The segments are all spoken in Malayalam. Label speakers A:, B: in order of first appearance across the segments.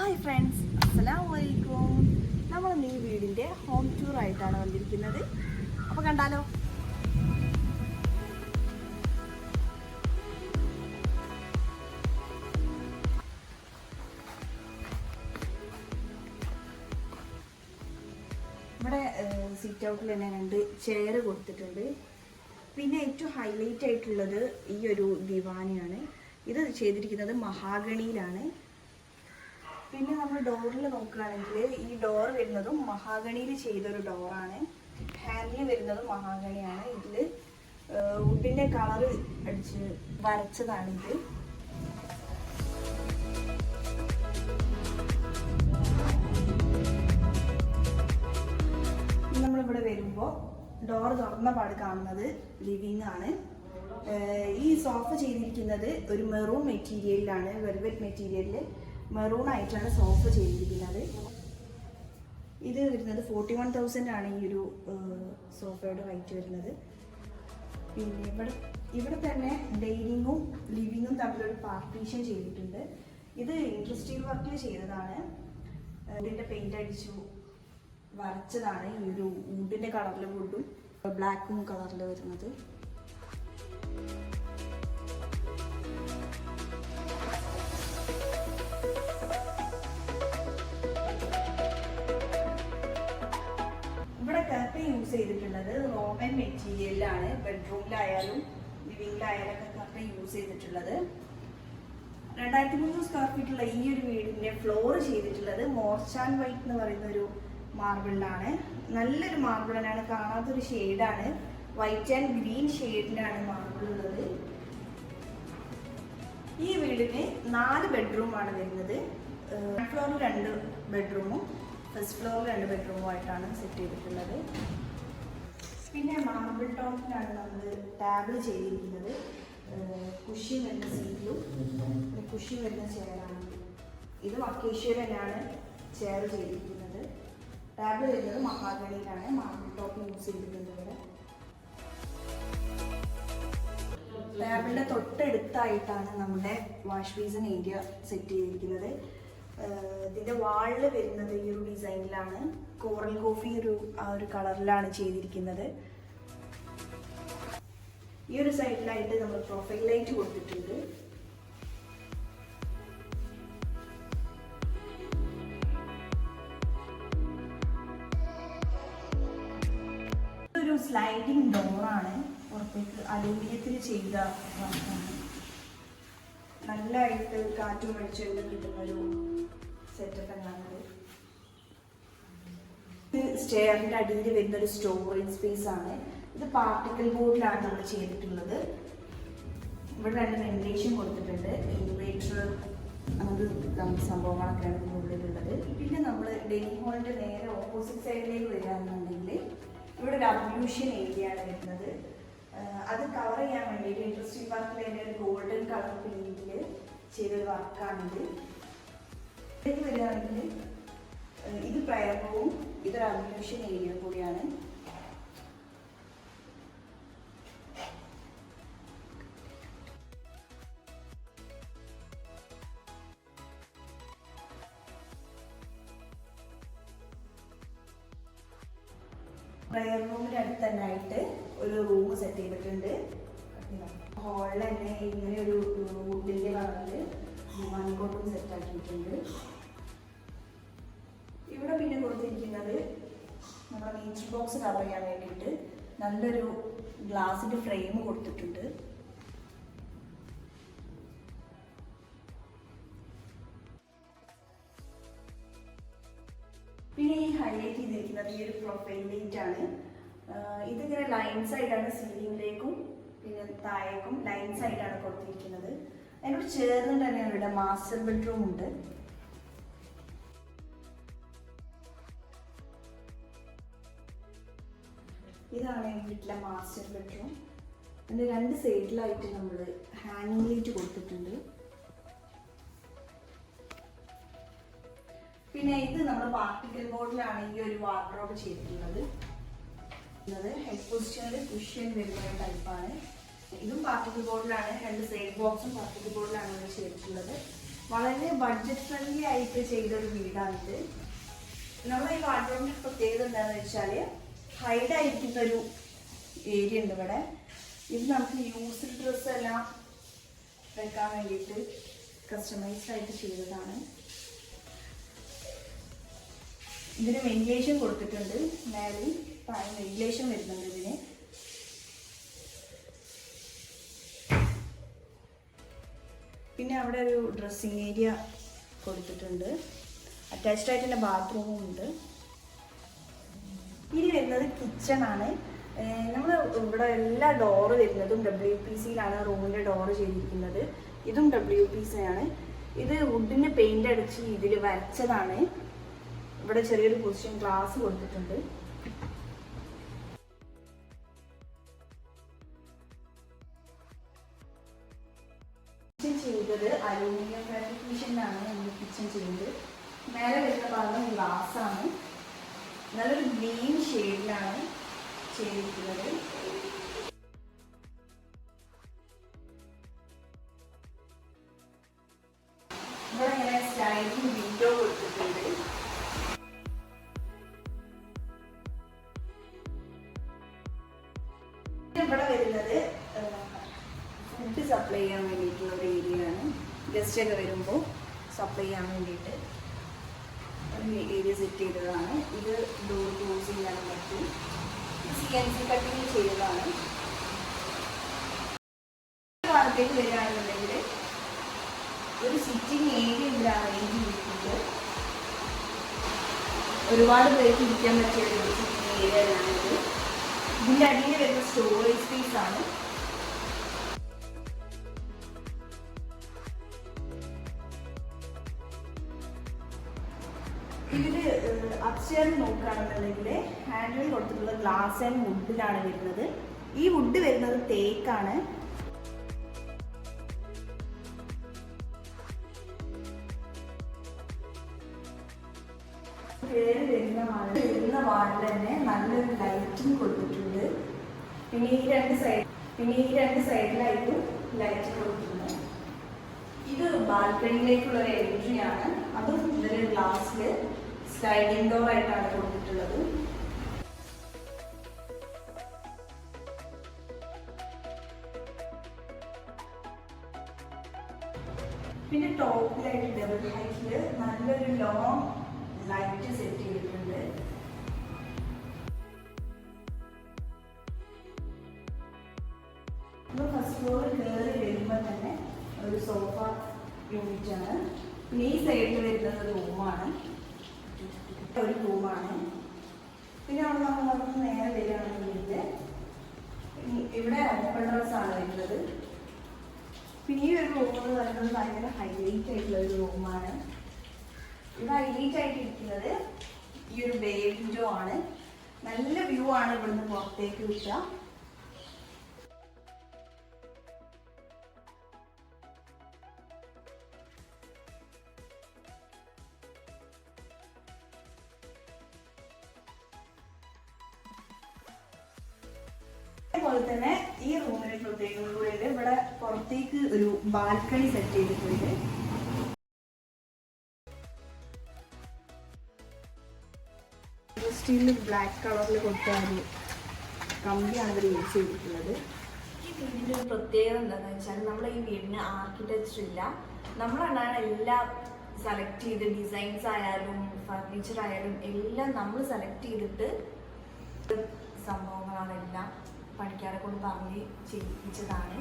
A: ഹായ് ഫ്രണ്ട്സ് അസ്സലാമു അലൈക്കും നമ്മൾ ഈ വീടിന്റെ ഹോം ടൂർ ആയിട്ടാണ് വന്നിരിക്കുന്നത്. അപ്പോൾ കണ്ടാലോ? ഇവിടെ സീറ്റ് ഔട്ടിൽ തന്നെ രണ്ട് ചെയർ കൊടുത്തിട്ടുണ്ട്. പിന്നെ ഏറ്റവും ഹൈലൈറ്റ് ആയിട്ടുള്ളത് ഈ ഒരു ദിവാനിയാണ്. ഇത് ചെയ്തിരിക്കുന്നത് മഹാഗണിയിലാണ്. പിന്നെ നമ്മൾ ഡോറിൽ നോക്കുകയാണെങ്കിൽ ഈ ഡോർ വരുന്നതും മഹാഗണിയിൽ ചെയ്തൊരു ഡോറാണ്. ഹാൻഡിൽ വരുന്നതും മഹാഗണിയാണ്. ഇതിൽ വുഡിന്റെ കളർ അടിച്ച് വരച്ചതാണിത് നമ്മളിവിടെ വരുമ്പോൾ ഡോർ തുറന്ന പാട് കാണുന്നത് ലിവിങ് ആണ്. ഈ സോഫ ചെയ്തിരിക്കുന്നത് ഒരു മെറൂൺ മെറ്റീരിയലിലാണ് വെൽവെറ്റ് മെറ്റീരിയലിൽ മെറൂൺ ആയിട്ടാണ് സോഫ് ചെയ്തിരിക്കുന്നത്. ഇത് വരുന്നത് ഫോർട്ടി വൺ തൗസൻഡ് ആണ് ഈ ഒരു സോഫയുടെ റേറ്റ് വരുന്നത്. പിന്നെ ഇവിടെ ഇവിടെ തന്നെ ഡൈനിങ്ങും ലിവിങ്ങും തമ്മിലൊരു പാർട്ടീഷൻ ചെയ്തിട്ടുണ്ട്. ഇത് ഇൻട്രസ്റ്റീവ് വർക്കിൽ ചെയ്തതാണ്. ഇതിന്റെ പെയിന്റ് അടിച്ചു വരച്ചതാണ്. ഈ ഒരു വുഡിന്റെ കളറിൽ വുഡും ബ്ലാക്കും കളറിൽ വരുന്നത്. യൂസ് ചെയ്തിട്ടുള്ളത് റോമൻ മെറ്റീരിയലിലാണ്. ബെഡ്റൂമിലായാലും ലിവിംഗിലായാലും ഒക്കെ കറക്റ്റ് യൂസ് ചെയ്തിട്ടുള്ളത്. രണ്ടായിരത്തി മുന്നൂറ് സ്ക്വയർ ഫീറ്റുള്ള ഈ ഒരു വീടിന്റെ ഫ്ലോർ ചെയ്തിട്ടുള്ളത് മോർച്ചാൻ വൈറ്റ് എന്ന് പറയുന്ന ഒരു മാർബിളിലാണ്. നല്ലൊരു മാർബിൾ മാർബിളിനാണ് കാണാത്തൊരു ഷെയ്ഡാണ് വൈറ്റ് ആൻഡ് ഗ്രീൻ ഷെയ്ഡിലാണ് മാർബിൾ ഉള്ളത്. ഈ വീടിന് നാല് ബെഡ്റൂം ആണ് വരുന്നത് ഫ്ലോറിൽ രണ്ട് ബെഡ്റൂമും ഫസ്റ്റ് ഫ്ലോറിൽ രണ്ട് ബെഡ്റൂമും ആയിട്ടാണ് സെറ്റ് ചെയ്തിട്ടുള്ളത്. പിന്നെ മാർബിൾ ടോപ്പിലാണ് നമ്മൾ ടാബിൾ ചെയ്തിരിക്കുന്നത്. കുഷി വരുന്ന സീറ്റിലും കുഷി വരുന്ന ചെയറാണ് ഇത് തന്നെയാണ് ചെയർ ചെയ്തിരിക്കുന്നത്. ടാബിൾ വരുന്നത് മഹാഗണിയിലാണ് മാർബിൾ ടോപ്പ് യൂസ് ചെയ്തിരിക്കുന്നത്. ഇവിടെ ടാബിളിന്റെ തൊട്ടടുത്തായിട്ടാണ് നമ്മുടെ വാഷ് ബേസിൻ ഏരിയ സെറ്റ് ചെയ്തിരിക്കുന്നത്. ഇതിന്റെ വാളിൽ വരുന്നത് ഈ ഒരു ഡിസൈനിലാണ്. കോറൽ കോഫി ഒരു ആ ഒരു കളറിലാണ് ചെയ്തിരിക്കുന്നത്. ഈ ഒരു സൈഡിലായിട്ട് നമ്മൾ പ്രൊഫൈൽ ലൈറ്റ് കൊടുത്തിട്ടുണ്ട്. സ്ലൈഡിങ് സ്ലൈഡിംഗ് ഡോറാണ് പുറത്തേക്ക് അലൂമിനിയത്തിൽ ചെയ്ത വർക്കാണ് നല്ലതായിട്ട് കാറ്റും വെളിച്ചവും കിട്ടുന്ന ഒരു സെറ്റപ്പ് എന്നാണത് സ്റ്റെയറിന്റെ അടിയിൽ വരുന്ന ഒരു സ്റ്റോറേജ് സ്പേസ് ആണ്. ഇത് പാർട്ടിക്കൽ ബോർഡിലാണ് നമ്മൾ ചെയ്തിട്ടുള്ളത്. ഇവിടെ രണ്ട് വെന്റിലേഷൻ കൊടുത്തിട്ടുണ്ട്. ഇൻവേറ്റർ അങ്ങനത്തെ സംഭവങ്ങളൊക്കെയാണ് ഉള്ളിലുള്ളത് പിന്നെ നമ്മൾ ഡെനി ഹോളിന്റെ നേരെ ഓപ്പോസിറ്റ് സൈഡിലേക്ക് വരികയാണെന്നുണ്ടെങ്കിൽ ഇവിടെ ഒരു അബ്യൂഷൻ ഏരിയ ആണ് വരുന്നത്. അത് കവർ ചെയ്യാൻ വേണ്ടിയിട്ട് ഇൻട്രസ്റ്റിംഗ് വർക്കിൽ അതിന്റെ ഒരു ഗോൾഡൻ കളർ പെയിന്റിൽ ചെയ്തൊരു വർക്കാണിത് ഇതിലേക്ക് വരികയാണെങ്കിൽ ഇത് പ്രയർ റൂം ഇതൊരു അബ്ലൂഷൻ ഏരിയ കൂടിയാണ്. പ്രയർ റൂമിന്റെ അടുത്ത് തന്നെ ആയിട്ട് ഒരു റൂം സെറ്റ് ചെയ്തിട്ടുണ്ട്. ഹോളിൽ തന്നെ ഇങ്ങനെ ഒരു വുഡിന്റെ കളറിൽ മൺകോട്ടും സെറ്റ് ആക്കിയിട്ടുണ്ട്. ഇവിടെ പിന്നെ കൊടുത്തിരിക്കുന്നത് നമ്മുടെ മീറ്റ് ബോക്സ് കവർ ചെയ്യാൻ വേണ്ടിയിട്ട് നല്ലൊരു ഗ്ലാസിന്റെ ഫ്രെയിം കൊടുത്തിട്ടുണ്ട്. പിന്നെ ഈ ഹൈലൈറ്റ് ചെയ്തിരിക്കുന്നത് ഈ ഒരു പ്രൊഫൈൽ ലൈറ്റ് ആണ്. ഇതിങ്ങനെ ലൈൻസ് ആയിട്ടാണ് സീലിംഗിലേക്കും പിന്നെ താഴേക്കും ലൈൻസ് ആയിട്ടാണ് കൊടുത്തിരിക്കുന്നത്. അതിനോട് ചേർന്ന് തന്നെ ഇവിടെ മാസ്റ്റർ ബെഡ്റൂം ഉണ്ട്. ഇതാണ് വീട്ടിലെ മാസ്റ്റർ ബെഡ്റൂം അതിന്റെ രണ്ട് സൈഡിലായിട്ട് നമ്മൾ ഹാങ്ങിങ് ലൈറ്റ് കൊടുത്തിട്ടുണ്ട്. പിന്നെ ഇത് നമ്മൾ പാർട്ടിക്കൽ ബോർഡിലാണ് ഈ ഒരു വാർഡ്രോബ് ചെയ്തിട്ടുള്ളത് ഹെഡ് പൊസിഷനിൽ കുഷ്യൻ വരുന്ന ടൈപ്പാണ് ഇതും പാർട്ടിക്കൽ ബോർഡിലാണ് രണ്ട് സൈഡ് ബോക്സും പാർട്ടിക്കൽ ബോർഡിലാണ് ഇവിടെ ചെയ്തിട്ടുള്ളത്. വളരെ ബഡ്ജറ്റ് ഫ്രണ്ട്ലി ആയിട്ട് ചെയ്ത ഒരു വീടാണിത്. നമ്മുടെ ഈ വാർഡ്രോബിന്റെ പ്രത്യേകത എന്താണെന്ന് വെച്ചാൽ ഹൈഡ് ആയിരിക്കുന്ന ഒരു ഏരിയ ഉണ്ട് ഇവിടെ. ഇത് നമുക്ക് യൂസ്ഡ് ഡ്രസ്സ് എല്ലാം വെക്കാൻ വേണ്ടിയിട്ട് കസ്റ്റമൈസ്ഡ് ആയിട്ട് ചെയ്തതാണ്. ഇതിന് വെന്റിലേഷൻ കൊടുത്തിട്ടുണ്ട്. മേലെ വെന്റിലേഷൻ വരുന്നുണ്ട് ഇതിന്. പിന്നെ അവിടെ ഒരു ഡ്രസ്സിങ് ഏരിയ കൊടുത്തിട്ടുണ്ട്. അറ്റാച്ച്ഡ് ആയിട്ട് തന്നെ ബാത്റൂമും ഉണ്ട്. ഇനി വരുന്നത് കിച്ചൺ ആണ്. നമ്മൾ ഇവിടെ എല്ലാ ഡോറ് വരുന്നതും ഡബ്ല്യു പി സിയിലാണ് റൂമിന്റെ ഡോറ് ചെയ്തിരിക്കുന്നത്. ഇതും ഡബ്ല്യു പി സി ആണ്. ഇത് വുഡിന് പെയിന്റ് അടിച്ച് ഇതിൽ വരച്ചതാണ്. ഇവിടെ ചെറിയൊരു പൊസിഷൻ ഗ്ലാസ് കൊടുത്തിട്ടുണ്ട്. ചെയ്തത് ഫാബ്രിക് മെഷീനിലാണ് നമ്മൾ കിച്ചൺ ചെയ്യുന്നത് മേലെ വരുന്ന ഭാഗം ഗ്ലാസ് ആണ്. നല്ലൊരു ഗ്രീൻ ഷെയ്ഡിലാണ് ചെയ്തിരിക്കുന്നത് ഇവിടെ സ്ലൈഡിങ് വിൻഡോ കൊടുത്തിട്ടുണ്ട്. ഇവിടെ വരുന്നത് ഫുഡ് സപ്ലൈ ചെയ്യാൻ ഏരിയ ഗസ്റ്റ് ഒക്കെ വരുമ്പോൾ സപ്ലൈ ചെയ്യാൻ വേണ്ടിയിട്ട് ഏരിയ സെറ്റ് ചെയ്തതാണ്. ഇത് ഡോർ ക്ലോസ് ചെയ്യാനും പറ്റും. സി എൻ സി കട്ടിങ് ചെയ്തതാണ്. ഭാഗത്തേക്ക് വരികയാണെന്നുണ്ടെങ്കിൽ ഒരു സിറ്റിങ് ഏരിയ ഇവിടെ അറേഞ്ച് ചെയ്തിട്ടുണ്ട്. ഒരുപാട് പേർക്ക് ഇരിക്കാൻ പറ്റിയ ഒരു സിറ്റിംഗ് ഏരിയ ഇതിന്റെ അടിയിൽ വരുന്ന സ്റ്റോറേജ് സ്പേസ് ആണ്. അപ്സ്റ്റെയർ നോക്കുകയാണെന്നുണ്ടെങ്കിൽ ഹാൻഡിൽ കൊടുത്തിട്ടുള്ള ഗ്ലാസ് ആൻഡ് വുഡിലാണ് വരുന്നത്. ഈ വുഡ് വരുന്നത് തേക്കാണ് കയറി വരുന്ന വാർഡ് വരുന്ന വാർഡിൽ തന്നെ നല്ലൊരു ലൈറ്റിംഗ് കൊടുത്തിട്ടുണ്ട്. പിന്നെ ഈ രണ്ട് സൈഡ് പിന്നെ ഈ രണ്ട് സൈഡിലായിട്ടും ലൈറ്റ് കൊടുത്തിട്ടുണ്ട്. ഇത് ബാൽക്കണിയിലേക്കുള്ള ഒരു എൻട്രി ആണ്. അതും ഇതൊരു ഗ്ലാസ്സിൽ സ്ലൈഡിംഗ് ഡോർ ആയിട്ടാണ് കൊടുത്തിട്ടുള്ളത്. പിന്നെ ടോപ്പിലായിട്ട് ഡബിൾ ഹൈറ്റിൽ നല്ലൊരു ലോങ് ലൈറ്റ് സെറ്റ് ചെയ്തിട്ടുണ്ട്. കയറി വരുമ്പോൾ തന്നെ ഒരു സോഫ യൂണിറ്റ് പിന്നെ ഈ സൈഡിൽ വരുന്നത് റൂമാണ് ഒരു റൂമാണ് പിന്നെ അവിടെ നമ്മൾ നമുക്ക് നേരെ വരികയാണെന്നുണ്ടെങ്കിൽ ഇവിടെ ഓപ്പൺ ഡ്രസ് ആണ് വരുന്നത് പിന്നെ ഈ ഒരു റൂം എന്ന് പറയുന്നത് ഭയങ്കര ഹൈലൈറ്റ് ആയിട്ടുള്ള ഒരു റൂമാണ് ഇവിടെ ഹൈലൈറ്റ് ആയിട്ട് ഇരിക്കുന്നത് ഈ ഒരു ബേ വിൻഡോ ആണ്. നല്ല വ്യൂ ആണ് ഇവിടുന്ന് പുറത്തേക്ക് കിട്ടുക പുറത്തേക്ക് ഒരു ബാൽക്കണി സെറ്റ് ചെയ്തിട്ടുണ്ട്. സ്റ്റീലിൽ ബ്ലാക്ക് കളറിൽ കൊടുത്ത കമ്പിയാണ് ഇവർ യൂസ് ചെയ്തിട്ടുള്ളത്. ഈ വീടിന്റെ ഒരു പ്രത്യേകത എന്താണെന്ന് വെച്ചാൽ നമ്മൾ ഈ വീടിന് ആർക്കിടെക്ചർ ഇല്ല. നമ്മളാണ് എല്ലാം സെലക്ട് ചെയ്ത് ഡിസൈൻസ് ആയാലും ഫർണിച്ചർ ആയാലും എല്ലാം നമ്മൾ സെലക്ട് ചെയ്തിട്ട് സംഭവങ്ങളാണെല്ലാം പണിക്കാരെ കൊണ്ട് പറഞ്ഞ് ചെയ്യിപ്പിച്ചതാണ്.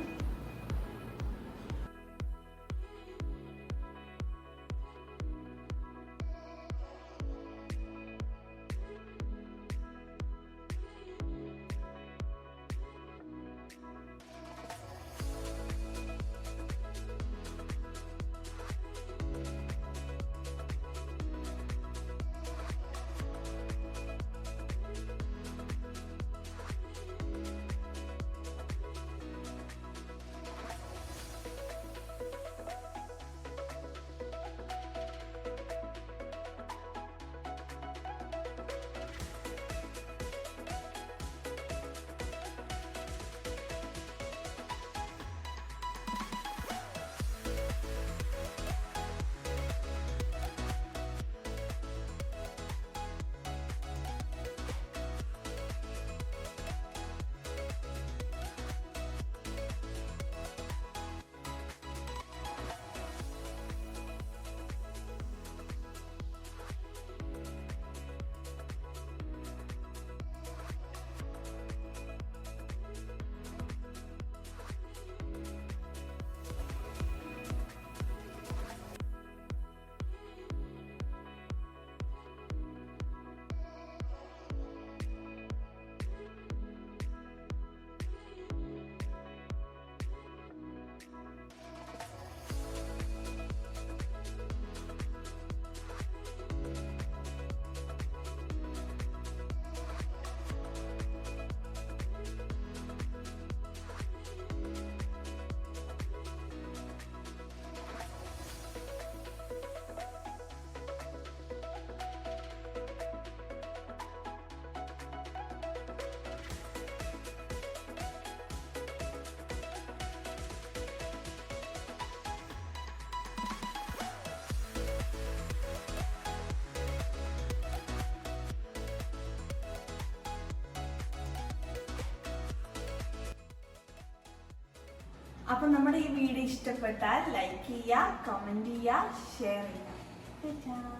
A: അപ്പൊ നമ്മുടെ ഈ വീഡിയോ ഇഷ്ടപ്പെട്ടാൽ ലൈക്ക് ചെയ്യുക കമന്റ് ചെയ്യുക ഷെയർ ചെയ്യുക.